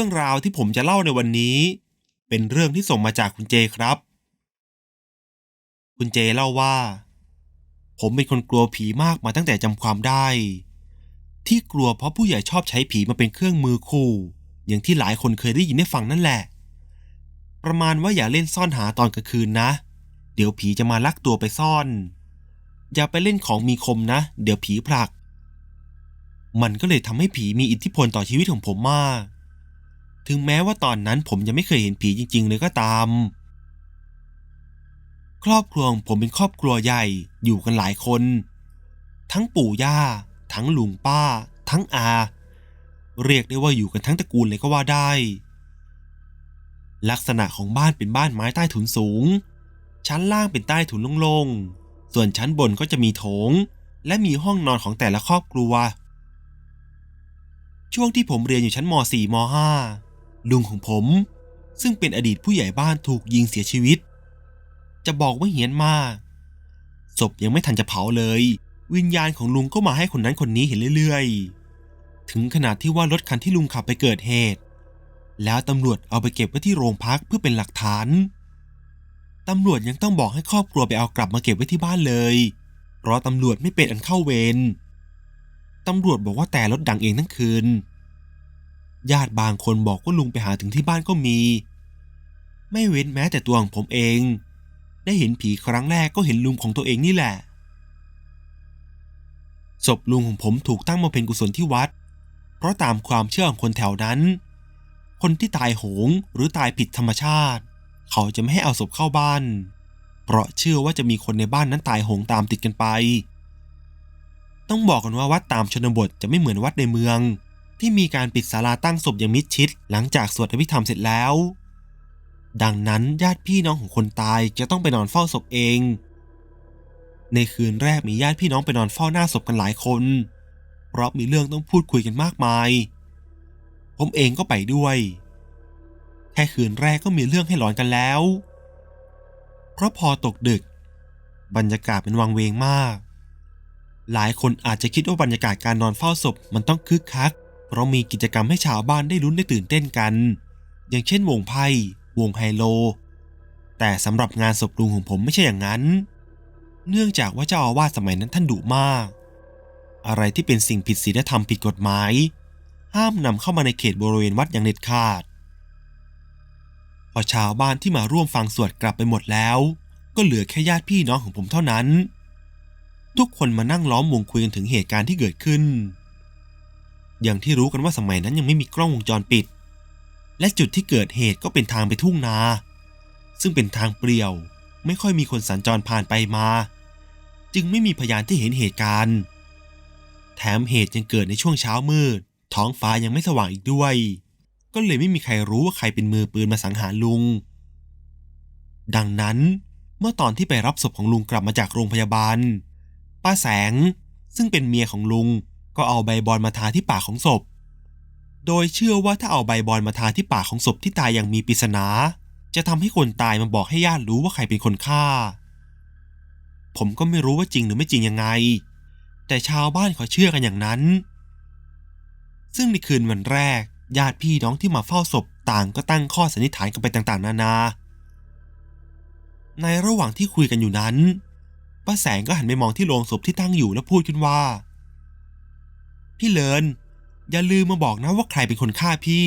เรื่องราวที่ผมจะเล่าในวันนี้ เป็นเรื่องที่ส่งมาจากคุณเจครับ คุณเจเล่าว่า ผมเป็นคนกลัวผีมากมาตั้งแต่จำความได้ ที่กลัวเพราะผู้ใหญ่ชอบใช้ผีมาเป็นเครื่องมือคู่อย่างที่หลายคนเคยได้ยินได้ฟังนั่นแหละ ประมาณว่าอย่าเล่นซ่อนหาตอนกลางคืนนะ เดี๋ยวผีจะมาลักตัวไปซ่อน อย่าไปเล่นของมีคมนะ เดี๋ยวผีผลัก มันก็เลยทำให้ผีมีอิทธิพลต่อชีวิตของผมมาก ถึงแม้ว่าตอนนั้นผมยังไม่เคยเห็นผีจริง ๆ เลยก็ตาม ครอบครัวผมเป็นครอบครัวใหญ่อยู่กันหลายคน ทั้งปู่ย่า ทั้งลุงป้า ทั้งอา เรียกได้ว่าอยู่กันทั้งตระกูลเลยก็ว่าได้ ลักษณะของบ้านเป็นบ้านไม้ใต้ถุนสูง ชั้นล่างเป็นใต้ถุนโล่งๆ ส่วนชั้นบนก็จะมีโถง และมีห้องนอนของแต่ละครอบครัวช่วงที่ผมเรียนอยู่ชั้นม .4 ม .5 ลุงของผม ซึ่งเป็นอดีตผู้ใหญ่บ้านถูกยิงเสียชีวิต จะบอกว่าเหียนมากศพยังไม่ทันจะเผาเลย วิญญาณของลุงก็มาให้คนนั้นคนนี้เห็นเรื่อยๆ ถึงขนาดที่ว่ารถคันที่ลุงขับไปเกิดเหตุ แล้วตำรวจเอาไปเก็บไว้ที่โรงพักเพื่อเป็นหลักฐานตำรวจยังต้องบอกให้ครอบครัวไปเอากลับมาเก็บไว้ที่บ้านเลย เพราะตำรวจไม่เป็นอันเข้าเวรตำรวจบอกว่าแต่รถดังเองทั้งคืน ญาติบางคนบอกว่าลุงไปหาถึงที่บ้านก็มี ไม่เว้นแม้แต่ตัวของผมเอง ได้เห็นผีครั้งแรกก็เห็นลุงของตัวเองนี่แหละ ศพลุงของผมถูกตั้งมาเป็นกุศลที่วัด เพราะตามความเชื่อของคนแถวนั้น คนที่ตายโหงหรือตายผิดธรรมชาติ เขาจะไม่ให้เอาศพเข้าบ้าน เพราะเชื่อว่าจะมีคนในบ้านนั้นตายโหงตามติดกันไป ต้องบอกกันว่าวัดตามชนบทจะไม่เหมือนวัดในเมือง ที่มีการปิดศาลาตั้งศพอย่างมิดชิด หลังจากสวดอภิธรรมเสร็จแล้ว ดังนั้นญาติพี่น้องของคนตายจะต้องไปนอนเฝ้าศพเอง ในคืนแรกมีญาติพี่น้องไปนอนเฝ้าหน้าศพกันหลายคน เพราะมีเรื่องต้องพูดคุยกันมากมาย ผมเองก็ไปด้วย แค่คืนแรกก็มีเรื่องให้หลอนกันแล้ว เพราะพอตกดึก บรรยากาศเป็นวังเวงมากหลายคนอาจจะคิดว่าบรรยากาศการนอนเฝ้าศพมันต้องคึกคัก เพราะมีกิจกรรมให้ชาวบ้านได้ลุ้นได้ตื่นเต้นกัน อย่างเช่นวงไพ่ วงไฮโล แต่สำหรับงานศพลุงของผมไม่ใช่อย่างนั้น เนื่องจากว่าเจ้าอาวาสสมัยนั้นท่านดุมาก อะไรที่เป็นสิ่งผิดศีลธรรมผิดกฎหมาย ห้ามนำเข้ามาในเขตบริเวณวัดอย่างเด็ดขาด พอชาวบ้านที่มาร่วมฟังสวดกลับไปหมดแล้ว ก็เหลือแค่ญาติพี่น้องของผมเท่านั้น ทุกคนมานั่งล้อมวงคุยกันถึงเหตุการณ์ที่เกิดขึ้น อย่างที่รู้กันว่าสมัยนั้นยังไม่มีกล้องวงจรปิด และจุดที่เกิดเหตุก็เป็นทางไปทุ่งนา ซึ่งเป็นทางเปลี่ยว ไม่ค่อยมีคนสัญจรผ่านไปมา จึงไม่มีพยานที่เห็นเหตุการณ์ แถมเหตุยังเกิดในช่วงเช้ามืด ท้องฟ้ายังไม่สว่างอีกด้วย ก็เลยไม่มีใครรู้ว่าใครเป็นมือปืนมาสังหารลุง ดังนั้นเมื่อตอนที่ไปรับศพของลุงกลับมาจากโรงพยาบาล ป้าแสงซึ่งเป็นเมียของลุง ก็เอาใบบอลมาทาที่ปากของศพ โดยเชื่อว่าถ้าเอาใบบอลมาทาที่ปากของศพที่ตายอย่างมีปริศนา จะทำให้คนตายมาบอกให้ญาติรู้ว่าใครเป็นคนฆ่า ผมก็ไม่รู้ว่าจริงหรือไม่จริงยังไง แต่ชาวบ้านเขาเชื่อกันอย่างนั้น ซึ่งในคืนวันแรกญาติพี่น้องที่มาเฝ้าศพต่างก็ตั้งข้อสันนิษฐานกันไปต่างๆ นานา ในระหว่างที่คุยกันอยู่นั้น ป้าแสงก็หันไปมองที่โลงศพที่ตั้งอยู่แล้วพูดขึ้นว่า พี่เลินอย่าลืมมาบอกนะว่าใครเป็นคนฆ่าพี่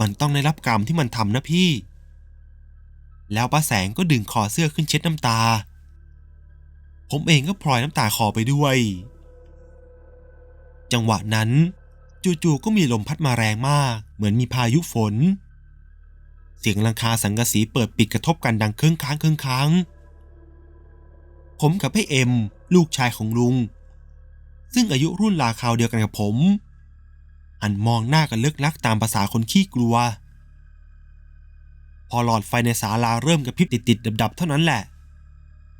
มันต้องได้รับกรรมที่มันทำนะพี่ แล้วป้าแสงก็ดึงคอเสื้อขึ้นเช็ดน้ำตา ผมเองก็พลอยน้ำตาคอไปด้วย จังหวะนั้น จู่ๆก็มีลมพัดมาแรงมาก เหมือนมีพายุฝน เสียงลังคาสังกะสีเปิดปิดกระทบกันดังเครื่องค้างเครื่องค้าง ผมกับพี่เอ็ม ลูกชายของลุง ซึ่งอายุรุ่นราวคราวเดียวกันกับผมอันมองหน้ากันเลิกลักตามภาษาคนขี้กลัว พอหลอดไฟในศาลาเริ่มกระพริบติดๆดับๆ เท่านั้นแหละ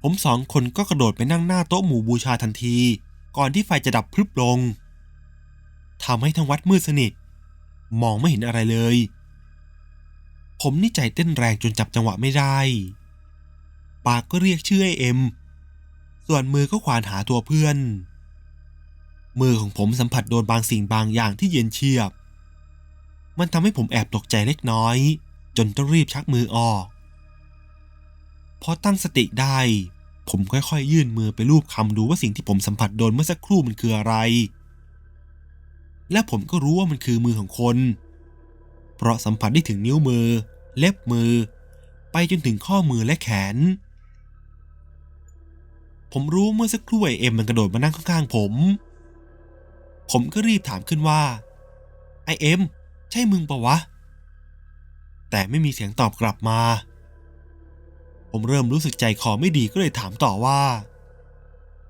ผมสองคนก็กระโดดไปนั่งหน้าโต๊ะหมู่บูชาทันที ก่อนที่ไฟจะดับพรึบลงทำให้ทั้งวัดมืดสนิท มองไม่เห็นอะไรเลย ผมนี่ใจเต้นแรงจนจับจังหวะไม่ได้ ปากก็เรียกชื่อไอเอ็ม ส่วนมือก็ควานหาตัวเพื่อน มือของผมสัมผัสโดนบางสิ่งบางอย่างที่เย็นเฉียบ มันทำให้ผมแอบตกใจเล็กน้อย จนต้องรีบชักมือออก พอตั้งสติได้ ผมค่อยๆ ยื่นมือไปลูบคำดูว่าสิ่งที่ผมสัมผัสโดนเมื่อสักครู่มันคืออะไร และผมก็รู้ว่ามันคือมือของคน เพราะสัมผัสได้ถึงนิ้วมือ เล็บมือ ไปจนถึงข้อมือและแขน ผมรู้เมื่อสักครู่ไอเอ็มมันกระโดดมานั่งข้างๆผม ผมก็รีบถามขึ้นว่า ไอเอ็ม ใช่มึงปะวะ แต่ไม่มีเสียงตอบกลับมา ผมเริ่มรู้สึกใจคอไม่ดีก็เลยถามต่อว่า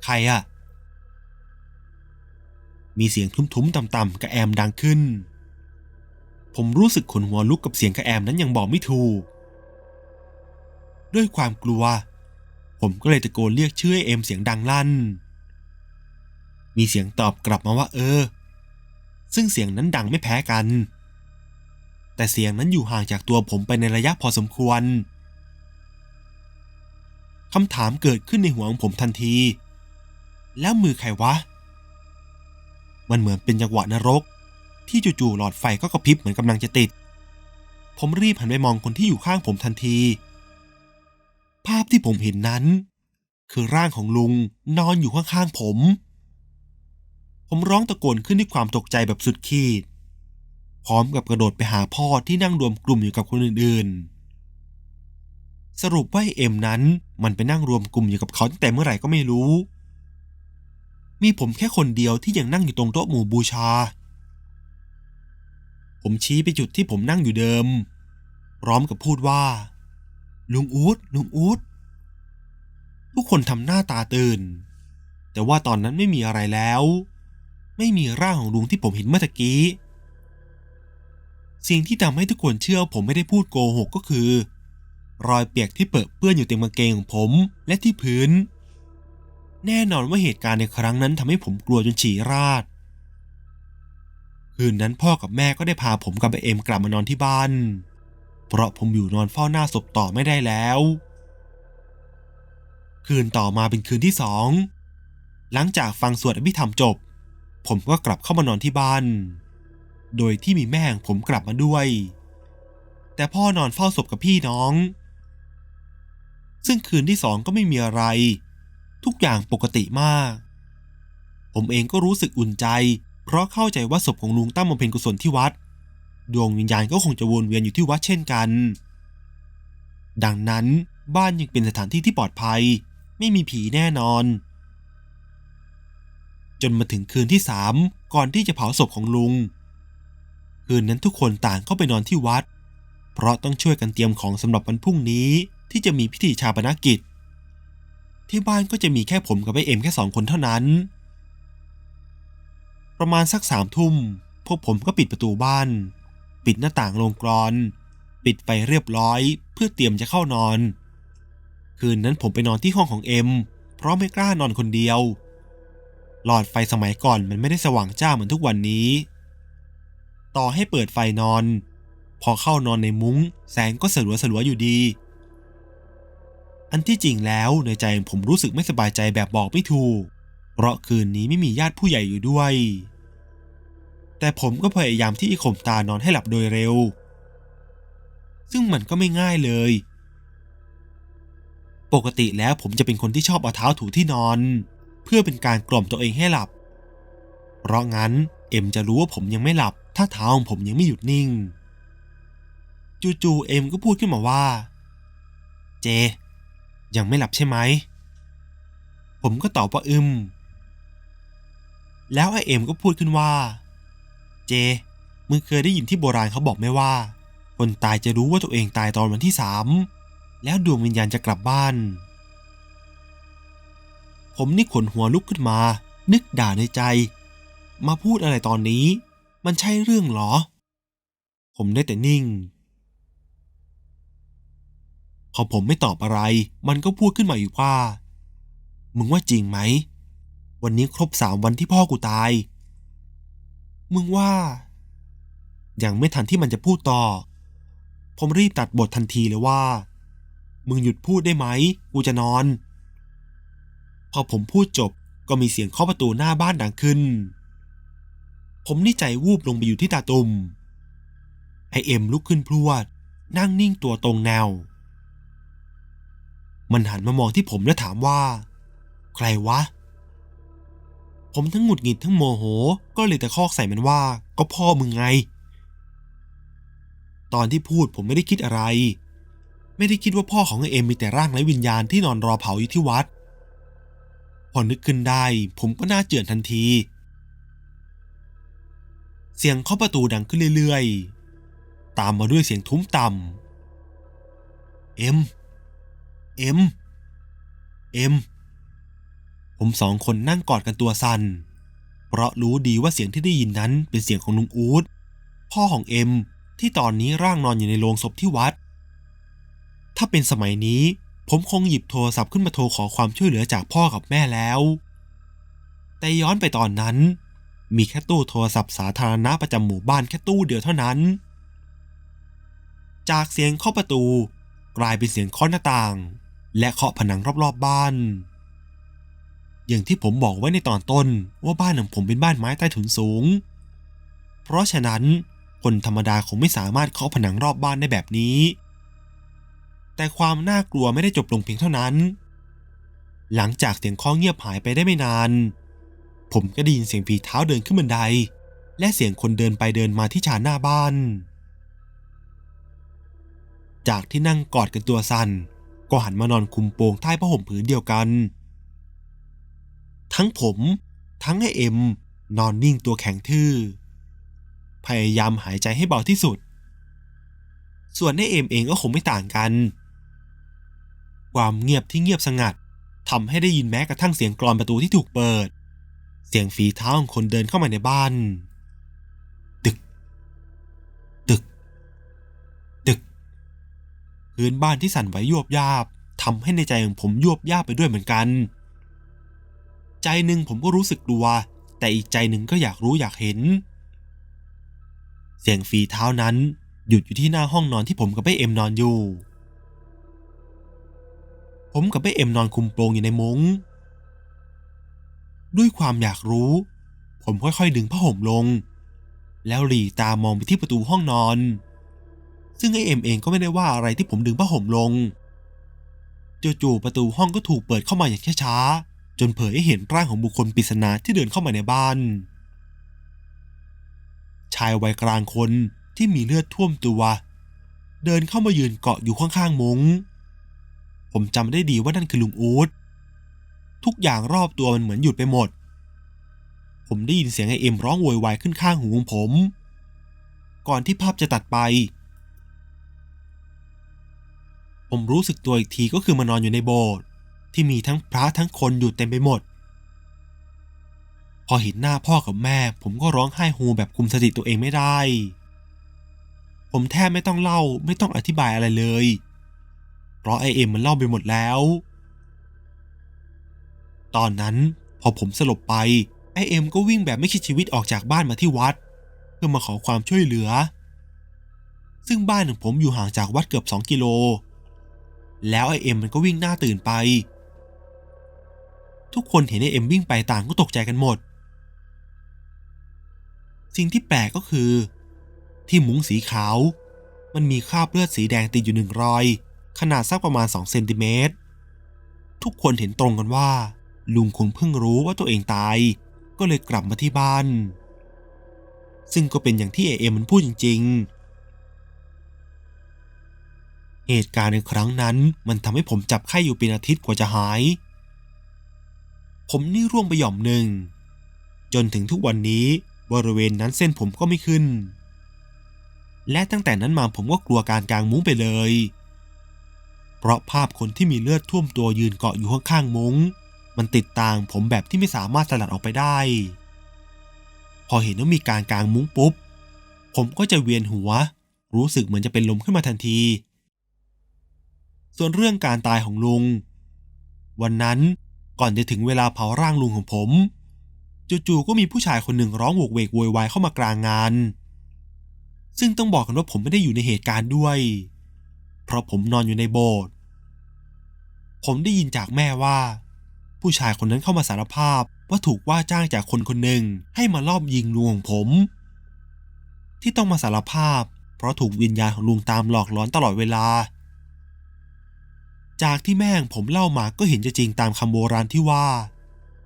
ใครอะมีเสียงทุ้มๆต่ำๆกระแอมดังขึ้น ผมรู้สึกขนหัวลุกกับเสียงกระแอมนั้นยังบอกไม่ถูก ด้วยความกลัว ผมก็เลยตะโกนเรียกชื่อไอ้เอ็มเสียงดังลั่น มีเสียงตอบกลับมาว่าเออ ซึ่งเสียงนั้นดังไม่แพ้กัน แต่เสียงนั้นอยู่ห่างจากตัวผมไปในระยะพอสมควรคำถามเกิดขึ้นในหัวของผมทันที แล้วมือใครวะ มันเหมือนเป็นจังหวะนรก ที่จู่ๆหลอดไฟก็กระพริบเหมือนกำลังจะติด ผมรีบหันไปมองคนที่อยู่ข้างผมทันที ภาพที่ผมเห็นนั้น คือร่างของลุงนอนอยู่ข้างๆผม ผมร้องตะโกนขึ้นด้วยความตกใจแบบสุดขีด พร้อมกับกระโดดไปหาพ่อที่นั่งรวมกลุ่มอยู่กับคนอื่นๆ สรุปว่าไอ้เอ็มนั้นมันไปนั่งรวมกลุ่มอยู่กับเขาตั้งแต่เมื่อไหร่ก็ไม่รู้ มีผมแค่คนเดียวที่ยังนั่งอยู่ตรงโต๊ะหมู่บูชา ผมชี้ไปจุดที่ผมนั่งอยู่เดิม พร้อมกับพูดว่า ลุงอูดลุงอูดทุกคนทำหน้าตาตื่น แต่ว่าตอนนั้นไม่มีอะไรแล้ว ไม่มีร่างของลุงที่ผมเห็นเมื่อตะกี้ สิ่งที่ทำให้ทุกคนเชื่อว่าผมไม่ได้พูดโกหกก็คือ รอยเปียกที่เปื้อนเปื้อนอยู่เต็มกางเกงของผมและที่พื้น แน่นอนว่าเหตุการณ์ในครั้งนั้นทำให้ผมกลัวจนฉี่ราด คืนนั้นพ่อกับแม่ก็ได้พาผมกับไอเอ็มกลับมานอนที่บ้าน เพราะผมอยู่นอนเฝ้าหน้าศพต่อไม่ได้แล้ว คืนต่อมาเป็นคืนที่สองหลังจากฟังสวดอภิธรรมจบ ผมก็กลับเข้ามานอนที่บ้าน โดยที่มีแม่ของผมกลับมาด้วย แต่พ่อนอนเฝ้าศพกับพี่น้อง ซึ่งคืนที่สองก็ไม่มีอะไร ทุกอย่างปกติมาก ผมเองก็รู้สึกอุ่นใจ เพราะเข้าใจว่าศพของลุงตั้มบำเพ็ญกุศลที่วัด ดวงวิญญาณก็คงจะวนเวียนอยู่ที่วัดเช่นกัน ดังนั้นบ้านยังเป็นสถานที่ที่ปลอดภัย ไม่มีผีแน่นอน จนมาถึงคืนที่สามก่อนที่จะเผาศพของลุง คืนนั้นทุกคนต่างเข้าไปนอนที่วัด เพราะต้องช่วยกันเตรียมของสำหรับวันพรุ่งนี้ที่จะมีพิธีชาปนกิจ ที่บ้านก็จะมีแค่ผมกับไอเอ็มแค่สองคนเท่านั้น ประมาณสักสามทุ่มพวกผมก็ปิดประตูบ้าน ปิดหน้าต่างโรงกรอน ปิดไฟเรียบร้อยเพื่อเตรียมจะเข้านอน คืนนั้นผมไปนอนที่ห้องของเอ็มเพราะไม่กล้านอนคนเดียว หลอดไฟสมัยก่อนมันไม่ได้สว่างจ้าเหมือนทุกวันนี้ ต่อให้เปิดไฟนอน พอเข้านอนในมุง้ง แสงก็สลัวสลัวอยู่ดี อันที่จริงแล้วในใจผมรู้สึกไม่สบายใจแบบบอกไม่ถูก เพราะคืนนี้ไม่มีญาติผู้ใหญ่อยู่ด้วย แต่ผมก็พยายามที่จะข่มตานอนให้หลับโดยเร็ว ซึ่งมันก็ไม่ง่ายเลย ปกติแล้วผมจะเป็นคนที่ชอบเอาเท้าถูที่นอน เพื่อเป็นการกล่อมตัวเองให้หลับ เพราะงั้นเอ็มจะรู้ว่าผมยังไม่หลับ ถ้าเท้าของผมยังไม่หยุดนิ่ง จู่ๆเอ็มก็พูดขึ้นมาว่า เจ ยังไม่หลับใช่ไหม ผมก็ตอบว่าอึมแล้วไอเอ็มก็พูดขึ้นว่า เจ มึงเคยได้ยินที่โบราณเขาบอกไหมว่า คนตายจะรู้ว่าตัวเองตายตอนวันที่สามแล้วดวงวิญญาณจะกลับบ้าน ผมนี่ขนหัวลุกขึ้นมา นึกด่าในใจ มาพูดอะไรตอนนี้ มันใช่เรื่องเหรอ ผมได้แต่นิ่ง พอผมไม่ตอบอะไร มันก็พูดขึ้นมาอีกว่า มึงว่าจริงไหม วันนี้ครบสามวันที่พ่อกูตาย มึงว่า ยังไม่ทันที่มันจะพูดต่อ ผมรีบตัดบททันทีเลยว่า มึงหยุดพูดได้ไหม กูจะนอน พอผมพูดจบก็มีเสียงเคาะประตูหน้าบ้านดังขึ้น ผมนี่ใจวูบลงไปอยู่ที่ตาตุ่มไอเอ็มลุกขึ้นพรวด นั่งนิ่งตัวตรงแนว มันหันมามองที่ผมและถามว่า ใครวะ ผมทั้งหงุดหงิดทั้งโมโห ก็เลยตะคอกใส่มันว่า ก็พ่อมึงไง ตอนที่พูดผมไม่ได้คิดอะไร ไม่ได้คิดว่าพ่อของไอเอ็มมีแต่ร่างไร้วิญญาณที่นอนรอเผาอยู่ที่วัด พอนึกขึ้นได้ ผมก็น่าเจือนทันที เสียงเคาะประตูดังขึ้นเรื่อยๆ ตามมาด้วยเสียงทุ้มต่ำเอ็ม เอ็ม เอ็ม ผมสองคนนั่งกอดกันตัวสัน่น เพราะรู้ดีว่าเสียงที่ได้ยินนั้นเป็นเสียงของลุงอูดพ่อของเอ็มที่ตอนนี้ร่างนอนอยู่ในโรงศพที่วัด ถ้าเป็นสมัยนี้ ผมคงหยิบโทรศัพท์ขึ้นมาโทรขอความช่วยเหลือจากพ่อกับแม่แล้ว แต่ย้อนไปตอนนั้น มีแค่ตู้โทรศัพท์สาธารณะประจำหมู่บ้านแค่ตู้เดียวเท่านั้น จากเสียงเคาะประตูกลายเป็นเสียงเคาะหน้าต่าง และเคาะผนังรอบๆบบ้าน อย่างที่ผมบอกไว้ในตอนต้นว่าบ้านของผมเป็นบ้านไม้ใต้ถุนสูง เพราะฉะนั้นคนธรรมดาคงไม่สามารถเคาะผนังรอบบ้านได้แบบนี้ แต่ความน่ากลัวไม่ได้จบลงเพียงเท่านั้น หลังจากเสียงเคาะเงียบหายไปได้ไม่นาน ผมก็ได้ยินเสียงฝีเท้าเดินขึ้นบันได และเสียงคนเดินไปเดินมาที่ชานหน้าบ้าน จากที่นั่งกอดกันตัวสั่น ก็หันมานอนคุมโปงใต้ผ้าห่มผืนเดียวกัน ทั้งผม ทั้งไอเอ็ม นอนนิ่งตัวแข็งทื่อ พยายามหายใจให้เบาที่สุดส่วนไอเอ็มเองก็คงไม่ต่างกัน ความเงียบที่เงียบสงัดทำให้ได้ยินแม้กระทั่งเสียงกรอนประตูที่ถูกเปิด เสียงฝีเท้าของคนเดินเข้ามาในบ้าน ตึก ตึก ตึก พื้นบ้านที่สั่นไหวยวบยาบทำให้ในใจของผมยวบยาบไปด้วยเหมือนกัน ใจหนึ่งผมก็รู้สึกกลัว แต่อีกใจหนึ่งก็อยากรู้อยากเห็น เสียงฝีเท้านั้นหยุดอยู่ที่หน้าห้องนอนที่ผมกับไอ้เอ็มนอนอยู่ ผมกับไอ้เอ็มนอนคุมโปงอยู่ในมุง้ง ด้วยความอยากรู้ ผมค่อยๆดึงผ้าห่มลง แล้วหลีตามองไปที่ประตูห้องนอน ซึ่งไอเอ็มเองก็ไม่ได้ว่าอะไรที่ผมดึงผ้าห่มลงจู่ๆประตูห้องก็ถูกเปิดเข้ามาอย่างช้าๆจนเผยให้เห็นร่างของบุคคลปริศนาที่เดินเข้ามาในบ้าน ชายวัยกลางคนที่มีเลือดท่วมตัว เดินเข้ามายืนเกาะอยู่ข้างๆมุง้ง ผมจำได้ดีว่านั่นคือลุงอูดทุกอย่างรอบตัวมันเหมือนหยุดไปหมด ผมได้ยินเสียงไอเอ็มร้องโวยวายขึ้นข้างหูของผม ก่อนที่ภาพจะตัดไป ผมรู้สึกตัวอีกทีก็คือมานอนอยู่ในโบสถ์ที่มีทั้งพระทั้งคนอยู่เต็มไปหมด พอเห็นหน้าพ่อกับแม่ ผมก็ร้องไห้ฮูแบบคุมสติตัวเองไม่ได้ ผมแทบไม่ต้องเล่าไม่ต้องอธิบายอะไรเลย เพราะไอเอ็มมันเล่าไปหมดแล้ว ตอนนั้นพอผมสลบไปไอเอ็มก็วิ่งแบบไม่คิดชีวิตออกจากบ้านมาที่วัด เพื่อมาขอความช่วยเหลือ ซึ่งบ้านของผมอยู่ห่างจากวัดเกือบสองกิโล แล้วไอเอ็มมันก็วิ่งหน้าตื่นไป ทุกคนเห็นไอเอ็มวิ่งไปต่างก็ตกใจกันหมด สิ่งที่แปลกก็คือ ที่มุ้งสีขาว มันมีคราบเลือดสีแดงติดอยู่หนึ่งรอย ขนาดสักประมาณ2เซนติเมตร ทุกคนเห็นตรงกันว่า ลุงคงเพิ่งรู้ว่าตัวเองตาย ก็เลยกลับมาที่บ้าน ซึ่งก็เป็นอย่างที่เอเอ็มมันพูดจริง ๆ เหตุการณ์ในครั้งนั้นมันทำให้ผมจับไข้อยู่เป็นอาทิตย์กว่าจะหาย ผมนี่ร่วงไปหย่อมหนึ่ง จนถึงทุกวันนี้บริเวณนั้นเส้นผมก็ไม่ขึ้น และตั้งแต่นั้นมาผมก็กลัวการกางมุ้งไปเลย เพราะภาพคนที่มีเลือดท่วมตัวยืนเกาะอยู่ข้างๆมุ้ง มันติดตามผมแบบที่ไม่สามารถสลัดออกไปได้ พอเห็นว่ามีการกางมุ้งปุ๊บ ผมก็จะเวียนหัว รู้สึกเหมือนจะเป็นลมขึ้นมาทันที ส่วนเรื่องการตายของลุง วันนั้นก่อนจะถึงเวลาเผาร่างลุงของผม จู่ๆก็มีผู้ชายคนหนึ่งร้องโวกเวกโวยวายเข้ามากลางงาน ซึ่งต้องบอกกันว่าผมไม่ได้อยู่ในเหตุการณ์ด้วย เพราะผมนอนอยู่ในโบสถ์ ผมได้ยินจากแม่ว่า ผู้ชายคนนั้นเข้ามาสารภาพว่าถูกว่าจ้างจากคนคนหนึ่งให้มาลอบยิงลุงของผม ที่ต้องมาสารภาพ เพราะถูกวิญญาณของลุงตามหลอกหลอนตลอดเวลา จากที่แม่งผมเล่ามาก็เห็นจะจริงตามคำโบราณที่ว่า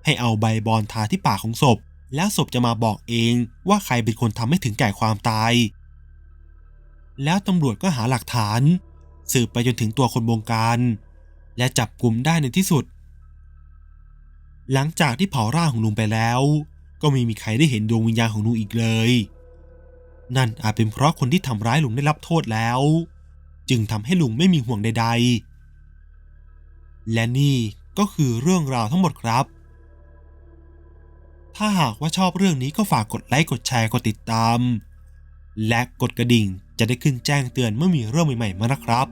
ให้เอาใบบอนทาที่ปากของศพ แล้วศพจะมาบอกเองว่าใครเป็นคนทำให้ถึงแก่ความตาย แล้วตำรวจก็หาหลักฐาน สืบไปจนถึงตัวคนบงการ และจับกลุ่มได้ในที่สุด หลังจากที่เผาร่างของลุงไปแล้ว ก็ไม่มีใครได้เห็นดวงวิญญาณของลุงอีกเลย นั่นอาจเป็นเพราะคนที่ทำร้ายลุงได้รับโทษแล้ว จึงทำให้ลุงไม่มีห่วงใด ๆ และนี่ก็คือเรื่องราวทั้งหมดครับ ถ้าหากว่าชอบเรื่องนี้ก็ฝากกดไลค์กดแชร์กดติดตาม และกดกระดิ่งจะได้ขึ้นแจ้งเตือนเมื่อมีเรื่องใหม่ๆมานะครับ